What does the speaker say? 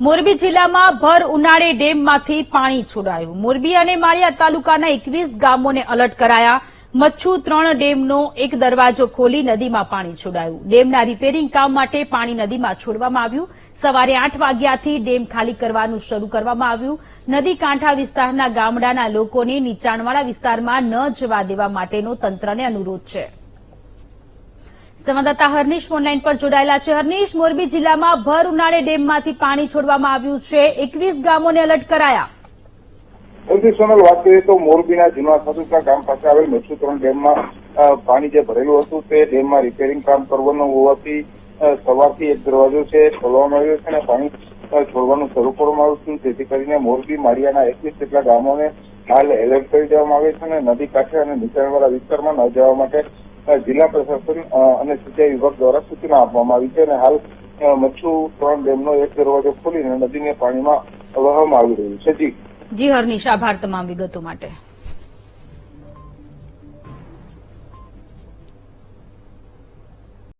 મોરબી જિલ્લામાં ભર ઉનાળે ડેમમાંથી પાણી છોડાયું. મોરબી અને માળિયા તાલુકાના એકવીસ ગામોને એલર્ટ કરાયા. મચ્છુ ત્રણ ડેમનો એક દરવાજો ખોલી નદીમાં પાણી છોડાયું. ડેમના રિપેરિંગ કામ માટે પાણી નદીમાં છોડવામાં આવ્યું. સવારે આઠ વાગ્યાથી ડેમ ખાલી કરવાનું શરૂ કરવામાં આવ્યું. નદી કાંઠા વિસ્તારના ગામડાના લોકોને નીચાણવાળા વિસ્તારમાં ન જવા દેવા માટેનો તંત્રને અનુરોધ છે. સંવાદદાતા હર્નિશ ઓનલાઈન પર જોડાયેલા છે. હર્નિશ મોરબી જિલ્લામાં ભર ઉનાળે ડેમમાંથી પાણી છોડવામાં આવ્યું છે. એકવીસ ગામોને એલર્ટ કરાયા. સોનલ વાત કરીએ તો મોરબીના જૂના સદુકા ગામ પાસે આવેલ મેસુત્રણ ડેમમાં અ, પાણી જે ભરેલું હતું તે ડેમમાં રિપેરિંગ કામ કરવાનું હોવાથી સવારથી એક દરવાજો છે ખોલવામાં આવ્યો છે અને પાણી છોડવાનું શરૂ કરવામાં આવ્યું છે. જેથી કરીને મોરબી માળિયાના એકવીસ જેટલા ગામોને હાલ એલર્ટ કરી દેવામાં આવે છે અને નદી કાંઠે અને નીચાણવાળા વિસ્તારમાં ન જવા માટે જિલ્લા પ્રશાસન અને સિંચાઈ વિભાગ દ્વારા સૂચના આપવામાં આવી છે અને હાલ મચ્છુ ત્રણ ડેમનો એક દરવાજો ખોલીને નદીને પાણીમાં વહાવવામાં આવી રહ્યું છે. જી. જી, હરનીશ, આભાર તમામ વિગતો માટે.